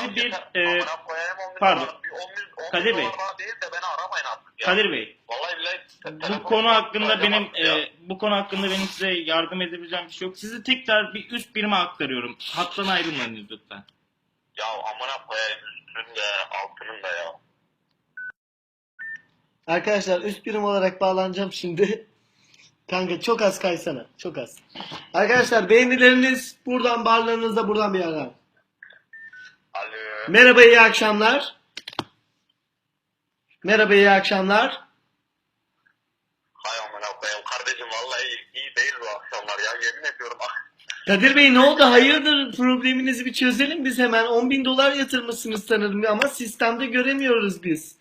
sizi bir e, Amına koyayım 10 bin pardon. dolar. Bir 10 bin, 10 Kadir Bey. Kadir Bey Vallahi billahi. te- bu konu hakkında benim e, bu konu hakkında benim size yardım edebileceğim bir şey yok. Sizi tekrar bir üst birime aktarıyorum. Hattan ayrılmayın lütfen. Ya amına koyayım üstünün de altının da ya. Arkadaşlar üst birim olarak bağlanacağım şimdi. Kanka çok az kaysana. Çok az. Arkadaşlar beğenileriniz buradan barlarınızda buradan bir yerden. Merhaba iyi akşamlar. Merhaba iyi akşamlar. Hay amına koyayım kardeşim vallahi iyi değil bu akşamlar ya yemin ediyorum. Ah, Kadir Bey ne oldu? Hayırdır probleminizi bir çözelim biz hemen. 10 bin dolar yatırmışsınız sanırım ama sistemde göremiyoruz biz.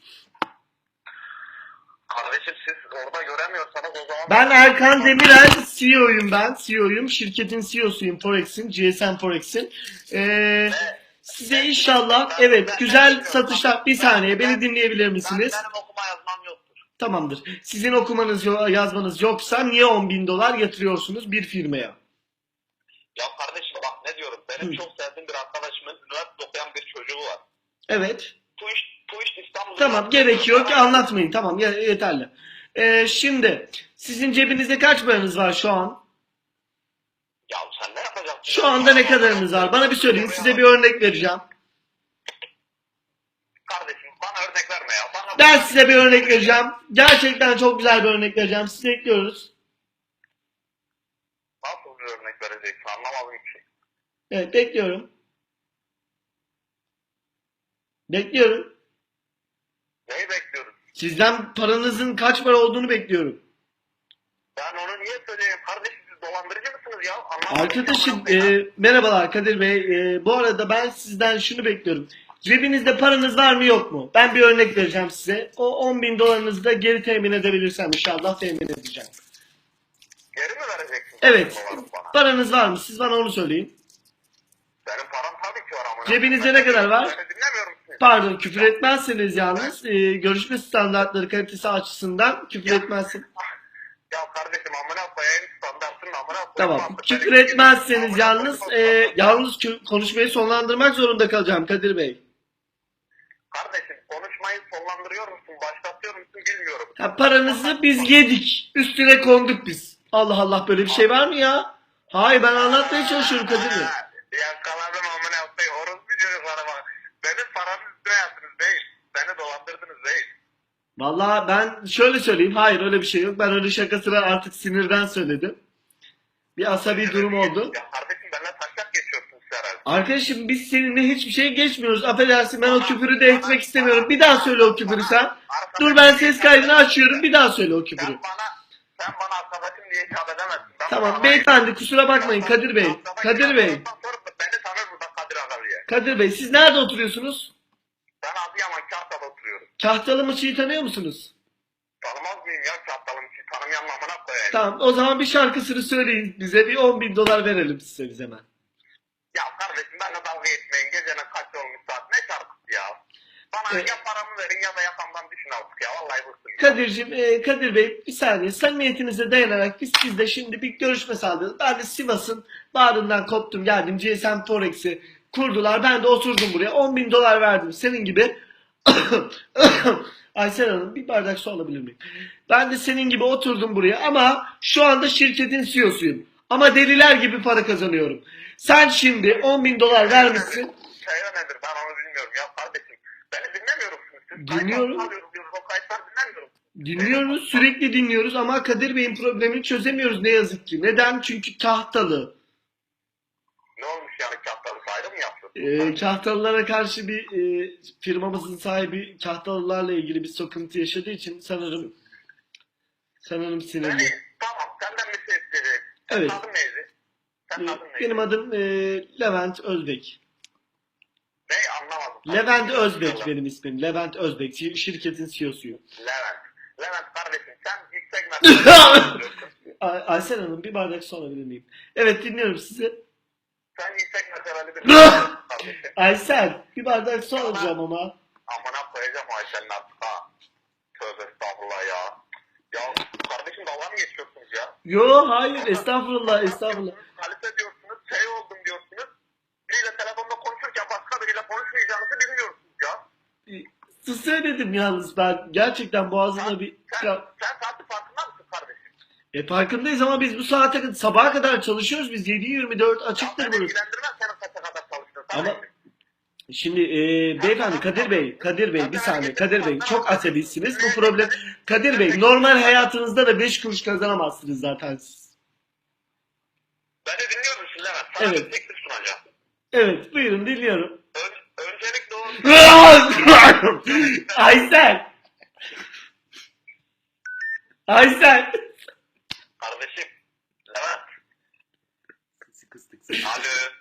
Kardeşim siz orada göremiyorsanız o zaman... Ben Erkan Demirel, CEO'yum ben. CEO'yum. Şirketin CEO'suyum Forex'in, GSM Forex'in. Ee, size inşallah evet güzel satışlar. Bir saniye beni dinleyebilir misiniz? benim okuma yazmam yoktur. Tamamdır. Sizin okumanız yo- yazmanız yoksa niye 10 bin dolar yatırıyorsunuz bir firmaya? Ya kardeşim bak ne diyorum. Benim Hı. çok sevdiğim bir arkadaşımın üniversite okuyan bir çocuğu var. Evet. Bu iş, bu iş İstanbul'da... Tamam gerek yok anlatmayın. Tamam ye- yeterli. Ee, şimdi sizin cebinizde kaç paranız var şu an? Ya sen ne yapacaksın? Şu anda ne kadarınız var? Bana bir söyleyin. Size bir örnek vereceğim. Kardeşim bana örnek verme ya. Bana Ben size bir örnek vereceğim. Gerçekten çok güzel bir örnek vereceğim. Sizi bekliyoruz. Nasıl bir örnek vereceksin anlamadım ki. Evet bekliyorum. Bekliyorum. Neyi bekliyoruz? Sizden paranızın kaç para olduğunu bekliyorum. Ben onu niye söyleyeyim? Mısınız ya? Arkadaşım e, merhabalar Kadir Bey. E, bu arada ben sizden şunu bekliyorum. Cebinizde paranız var mı yok mu? Ben bir örnek vereceğim size. O 10 bin dolarınızı da geri temin edebilirsem inşallah temin edeceğim. Geri mi vereceksin? Evet. Bana? Paranız var mı? Siz bana onu söyleyin. Benim param tabii ki var ama. Cebinizde ne kadar var? Beni? Pardon küfür etmezseniz yalnız e, görüşme standartları kalitesi açısından küfür etmezseniz. Ya kardeşim amına koyayım. Tamam. Küfür etmezseniz yalnız e, yalnız konuşmayı sonlandırmak zorunda kalacağım Kadir Bey. Kardeşim konuşmayı sonlandırıyor musun? Başlatıyor musun bilmiyorum. Ha, paranızı biz yedik. Üstüne konduk biz. Allah Allah böyle bir şey var mı ya? Hayır ben anlatmaya çalışıyorum Kadir Bey. Yakaladım amına koyayım. Orospu çocuklara bak. Benim paramı üstüne yaptınız değil. Beni dolandırdınız değil. Vallahi ben şöyle söyleyeyim. Hayır öyle bir şey yok. Ben öyle şakasına artık sinirden söyledim. Bir asabi durum oldu. Kardeşim benimle taşak geçiyorsunuz herhalde. Arkadaşım biz seninle hiçbir şey geçmiyoruz. Affedersin ben o küfürü de etmek istemiyorum. Bir daha söyle o küfürü sen. Dur ben ses kaydını açıyorum. Bir daha söyle o küfürü. Sen bana, sen bana arkadaşım diye hitap edemezsin. Ben Tamam bana- beyefendi kusura bakmayın Kadir Bey. Kadir Bey. Sonra Beni tanır burada Kadir Aga diye. Kadir Bey siz nerede oturuyorsunuz? Ben Adıyaman Kahtada oturuyorum. Kahtalı Mıçı'yı tanıyor musunuz? Tanımaz mıyım ya Kahtalı'nın ki? Tanımayan amına koyayım. Tamam o zaman bir şarkısını söyleyin bize. Bir 10 bin dolar verelim size biz hemen. Ya kardeşim benimle dalga etmeyin. Gecenin kaç olmuş saat. Ne şarkısı ya? Bana Evet. ya paramı verin ya da yakamdan düşün artık ya. Vallahi bıktım ya. Kadir'cim, e, Kadir Bey bir saniye samimiyetinize dayanarak biz sizle şimdi bir görüşme sağladık. Ben de Sivas'ın bağrından koptum geldim. GSM Forex'i kurdular. Ben de oturdum buraya. 10 bin dolar verdim senin gibi. Aysel Hanım bir bardak su alabilir miyim? Ben de senin gibi oturdum buraya ama şu anda şirketin CEO'suyum. Ama deliler gibi para kazanıyorum. Sen şimdi 10 bin dolar vermişsin. Şey nedir ben onu bilmiyorum ya kardeşim. Beni dinlemiyor musunuz? Siz Dinliyorum. kayıtlar alıyoruz diyoruz. O kayıtlar dinlemiyorum. Dinliyoruz, sürekli dinliyoruz ama Kadir Bey'in problemini çözemiyoruz ne yazık ki. Neden? Çünkü kahtalı. Ne olmuş yani Kahtalı ayrı yaptın? Ee, kahtalılara karşı bir e, firmamızın sahibi kahtalılarla ilgili bir sıkıntı yaşadığı için sanırım sanırım sinirli. tamam senden bir şey isteyecek. Sen Evet. adın neydi? Sen Ee, adın neydi? benim adım e, Levent Özbek. Ne anlamadım. Levent Özbek benim ismim. Levent Özbek. Şir- Şirketin CEO'suyum. Levent. Levent kardeşim sen yüksek mertebe Ay- Aysel Hanım bir bardak su alabilir miyim? Evet dinliyorum sizi. Sen yüksek kardeşim. Aysel bir bardak su alacağım ama. Amına koyacağım Ayşe'nin artık ha. Tövbe estağfurullah ya. Ya kardeşim dalga mı geçiyorsunuz ya? Yo hayır estağfurullah estağfurullah. Kalite diyorsunuz, şey oldum diyorsunuz. Biriyle telefonda konuşurken başka biriyle konuşmayacağım söyledim yalnız ben. Gerçekten boğazımda bir... Sen, Ya, sen saati farkında mısın kardeşim? e farkındayız ama biz bu saate sabaha kadar çalışıyoruz. Biz 7-24 açıktır burası. ilgilendirmez senin kaça kadar çalıştığın. Ama şimdi e, beyefendi Kadir Bey, Kadir Bey bir saniye Kadir Bey çok asabisiniz bu problem. Kadir Bey normal hayatınızda da 5 kuruş kazanamazsınız zaten siz. Beni dinliyor musun Levent? Sana Evet. bir teklif sunacağım. Evet buyurun dinliyorum. Ön, öncelikle o... Aysel. Aysel. Kardeşim. Levent. Alo.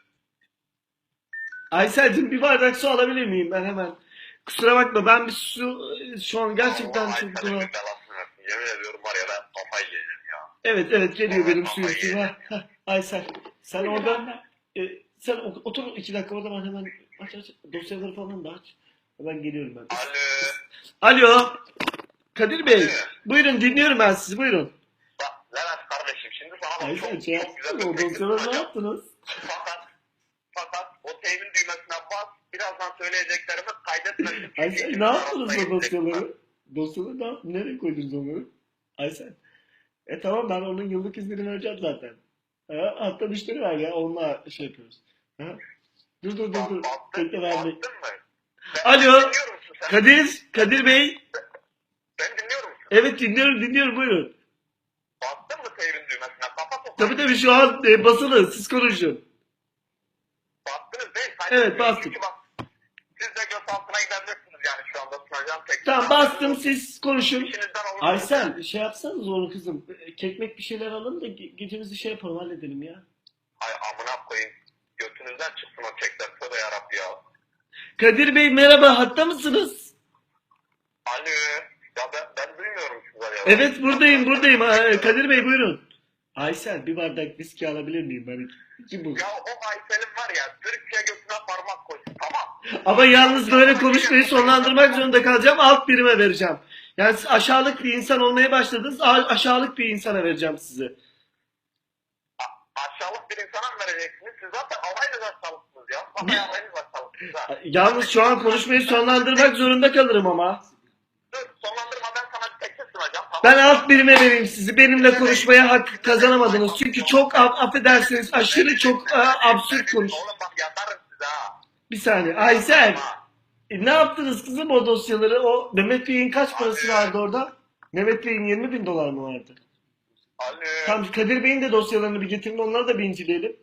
Aysel'cim bir bardak su alabilir miyim ben hemen? Kusura bakma ben bir su şu an gerçekten çok belasını versin. Yemin ediyorum var ya ben kafayı yiyeceğim ya. Evet evet geliyor benim suyum. Ha, ha, Aysel sen orada e, sen otur iki dakika orada ben hemen aç aç dosyaları falan da aç. Hemen geliyorum ben. Alo. Alo. Kadir Bey buyurun dinliyorum ben sizi buyurun. Bak Levent kardeşim şimdi sana Aysel çok, şey çok güzel bir ne yaptınız? Fakat fakat o teybin düğmesine bas. Birazdan söyleyeceklerimi kaydetmesin. Aysel ne yaptınız o dosyaları? Dosyaları ne yap- Nereye koydunuz onları? Aysel. E tamam ben onun yıllık iznini vereceğim zaten. Ha, hatta müşteri var ya onunla şey yapıyoruz. Ha? Dur dur dur dur. Mı? Ben, Alo. Kadir, Kadir Bey. Ben dinliyor musun? Evet dinliyorum dinliyorum buyurun. Baktın mı teybin düğmesine? Kapat Tabii tabii şu an e, basılı siz konuşun. Baktınız değil. Evet, bastık. Çünkü bak, siz de göz altına gidebilirsiniz yani şu anda sunacağım teklif. Tamam bastım siz konuşun. Aysel şey yapsanız onu kızım. Kekmek bir şeyler alın da ge- gecemizi şey yapalım halledelim ya. Ay amına koyayım. Götünüzden çıksın o kekler. Tövbe yarabbi ya. Kadir Bey merhaba hatta mısınız? Alo. Ya ben, ben duymuyorum sizi ya. Evet buradayım buradayım. Kadir Bey buyurun. Aysel bir bardak viski alabilir miyim ben? Bu. Ya o Aysel'in var ya Türkiye tamam. Ama yalnız böyle konuşmayı sonlandırmak zorunda kalacağım. Alt birime vereceğim. Yani siz aşağılık bir insan olmaya başladınız. a- Aşağılık bir insana vereceğim sizi. A- aşağılık bir insana mı vereceksiniz? Siz zaten alayınız aşağılıksınız ya. Vallahi alayınız aşağılıksınız ha. Yalnız şu an konuşmayı sonlandırmak zorunda kalırım ama. Dur sonlandırma ben sana bir teklif sunacağım. Tamam. Ben alt birime vereyim sizi. Benimle konuşmaya hak kazanamadınız. Çünkü çok af- affedersiniz aşırı çok e, absürt konuş. Oğlum bak ha. Bir saniye. Aysel. E, ne yaptınız kızım o dosyaları? O Mehmet Bey'in kaç parası vardı orada? Mehmet Bey'in 20 bin dolar mı vardı? Alo. Tamam Kadir Bey'in de dosyalarını bir getirin onları da bir inceleyelim.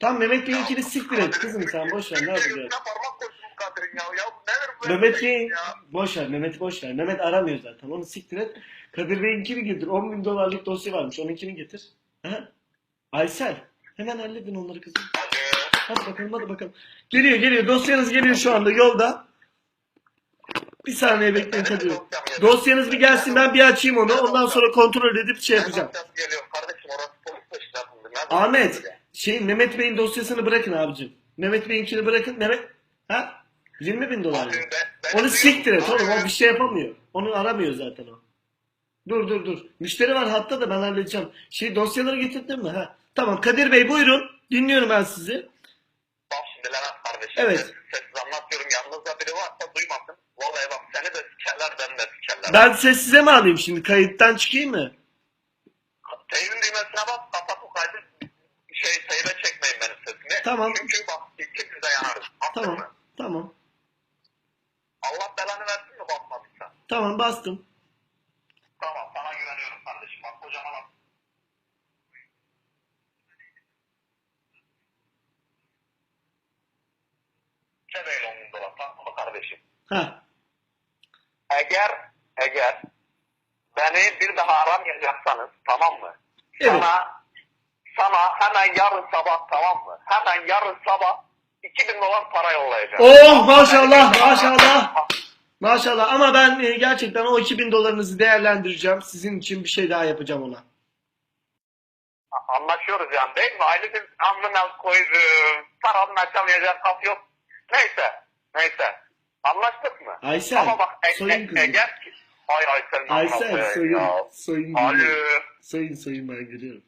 Tamam Mehmet Bey'inkini siktir et kızım sen boş ver ne yapacağız? götüne parmak koysun bu Kadir'in ya. Ya bu nedir bu? Mehmet Bey'in ya? boş ver Mehmet boş ver. Mehmet aramıyor zaten onu siktir et. Kadir Bey'inkini getir 10 bin dolarlık dosya varmış onunkini getir. Ha? Aysel hemen halledin onları kızım. Hadi bakalım hadi bakalım. Geliyor geliyor dosyanız geliyor şu anda yolda. Bir saniye bekleyin Bey. Dosyanız bir gelsin ben bir açayım onu ondan sonra kontrol edip şey yapacağım. Ahmet şey Mehmet Bey'in dosyasını bırakın abicim. Mehmet Bey'inkini bırakın. Mehmet ha? 20 bin dolar. mı? Onu siktir et oğlum o bir şey yapamıyor. Onu aramıyor zaten o. Dur dur dur. Müşteri var hatta da ben halledeceğim. Şey dosyaları getirdin mi? Ha. Tamam Kadir Bey buyurun. Dinliyorum ben sizi. Kardeşim. Evet. Sessiz anlatıyorum. Yanınızda biri varsa duymasın. Vallahi bak seni de sikerler beni de sikerler. Ben sessize mi alayım şimdi? Kayıttan çıkayım mı? Teybin düğmesine bas kapat o kaydı. Şey teybe çekmeyin benim sesimi. Tamam. Çünkü bak ikimiz de yanarız. Anladın Tamam. mı? Tamam. Allah belanı versin mi basmadıysa. Tamam bastım. Tamam sana güveniyorum kardeşim. Bak kocaman adam. Çebeyle onun dolar. Tamam mı Ha. Eğer, eğer beni bir daha aramayacaksanız tamam mı? Evet. Sana, sana hemen yarın sabah tamam mı? Hemen yarın sabah 2000 dolar para yollayacağım. Oh maşallah maşallah. Maşallah ama ben e, gerçekten o 2000 dolarınızı değerlendireceğim. Sizin için bir şey daha yapacağım ona. Anlaşıyoruz yani değil mi? Ailenin amına koydum. Paranın açamayacak kaf yok. Neyse. Neyse. Anlaştık mı? Aysel, Ama bak e- soyun e- eğer ki... Ay Aysel koyayım soyun. ya. Soyun Alo. Soyun soyun ben geliyorum.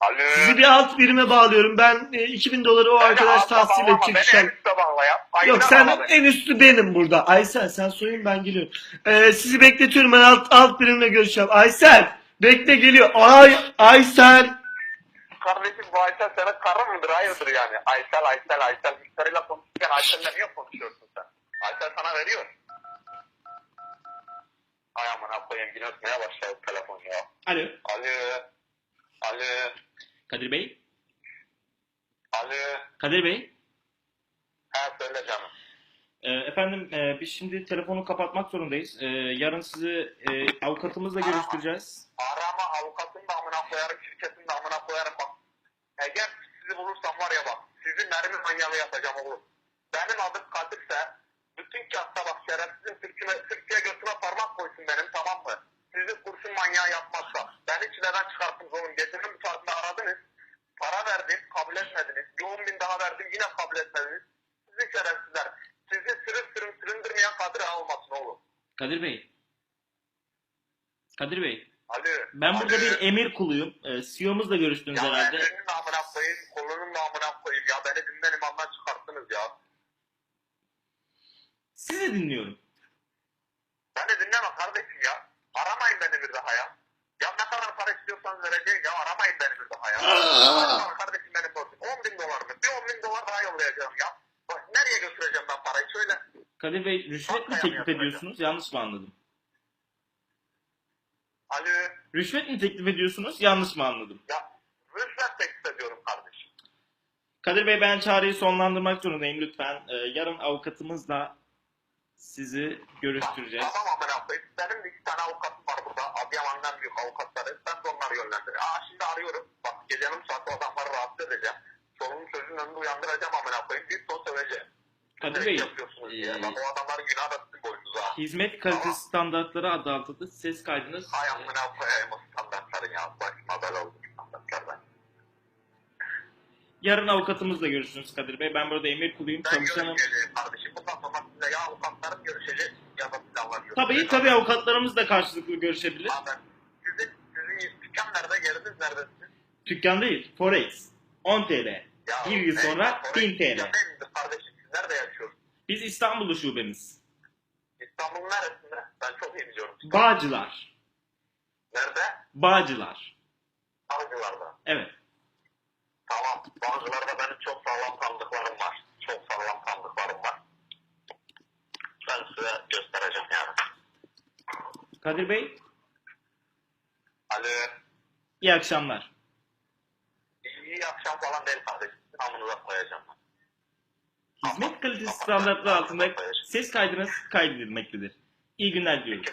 Alo. Sizi bir alt birime bağlıyorum. Ben e, 2000 doları o Beni arkadaş tahsil edecek. Beni en üstte bağla ya. Yok Ayına sen bağla en üstü benim burada. Aysel sen soyun ben geliyorum. Ee, sizi bekletiyorum ben alt, alt birimle görüşeceğim. Aysel bekle geliyor. Ay Aysel. Kardeşim bu Aysel senin karın mıdır? Hayırdır yani? Aysel, Aysel, Aysel. Müşteriyle konuşurken Aysel'le niye konuşuyorsun sen? Aysel sana veriyor. Ay amına koyayım yine ötmeye başladı telefon ya. Alo. Alo. Alo. Kadir Bey. Alo. Kadir Bey. Ha söyle canım. Ee, efendim e, biz şimdi telefonu kapatmak zorundayız. Ee, yarın sizi e, avukatımızla görüştüreceğiz. Arama avukatın da amına koyarım, şirketin de amına koyarım bak. Eğer sizi bulursam var ya bak, sizi mermi manyağı yapacağım oğlum. Benim adım Kadir'se, bütün kağıtta bak şerefsizin Türk'üme, Türkiye götüme parmak koysun benim tamam mı? Sizi kurşun manyağı yapmazsa, beni çileden çıkarttınız oğlum. Gecenin bu saatinde aradınız, para verdim, kabul etmediniz. Bir 10 bin daha verdim, yine kabul etmediniz. Sizi şerefsizler, sizi sürüm sürüm süründürmeyen Kadir ağa olmasın oğlum. Kadir Bey. Kadir Bey. Alo. Ben burada alo. bir emir kuluyum. Ee, CEO'muzla görüştünüz Ya herhalde. ellerinin amına koyayım, kolunun da amına koyayım ya. Beni dinden imamdan çıkarttınız ya. Sizi dinliyorum. Beni dinleme kardeşim ya. Aramayın beni bir daha ya. Ya ne kadar para istiyorsanız vereceğim ya. Aramayın beni bir daha ya. Aramayın kardeşim beni borcum. 10 bin dolar mı? Bir 10 bin dolar daha yollayacağım ya. Bak nereye götüreceğim ben parayı söyle. Kadir Bey rüşvet mi teklif ediyorsunuz? Yanlış mı anladım? Alo. Rüşvet mi teklif ediyorsunuz? Yanlış mı anladım? Ya rüşvet teklif ediyorum kardeşim. Kadir Bey ben çağrıyı sonlandırmak zorundayım lütfen. Ee, yarın avukatımızla sizi görüştüreceğiz. Tamam amına koyayım. Benim iki tane avukatım var burada. Adıyaman'dan büyük avukatları. Ben de onları yönlendiriyorum. Aa şimdi arıyorum. Bak gecenin saati o adamları rahatsız edeceğim. Çoluğun çocuğun önünde uyandıracağım amına koyayım. Bir ton söveceğim. Kadir Ne Bey, yapıyorsunuz diye. e, Bak o adamların günahı da sizin boynunuza. hizmet kalitesi standartları adı altında ses kaydınız Hay amına koyayım o standartların ya. Başıma bela oldu standartlardan. yarın avukatımızla görüşürüz Kadir Bey. Ben burada emir kuluyum, Ben çalışanım. görüşeceğim kardeşim. Bundan sonra size ya avukatlarım görüşecek ya da. Tabii tabii avukatlarımız da karşılıklı görüşebilir. Abi sizin, sizin dükkan nerede? Yeriniz nerede sizin? Dükkan değil, Forex. 10 TL. Ya, Bir yıl ne- sonra oraya 1000 TL. dükkan değildir kardeşim. Siz nerede yaşıyorsunuz? Biz İstanbul'da şubemiz. İstanbul'un neresinde? Ben çok iyi biliyorum. Bağcılar. Nerede? Bağcılar. Avcılarda. Evet. Tamam. Bazılarda benim çok sağlam tanıdıklarım var. Çok sağlam tanıdıklarım var. Ben size göstereceğim yani. Kadir Bey, Alo. iyi akşamlar. İyi akşam falan değil kardeşim. Namınıza koyacağım. Hizmet kalitesi standartları altında ses kaydınız kaydedilmektedir. İyi günler diliyorum.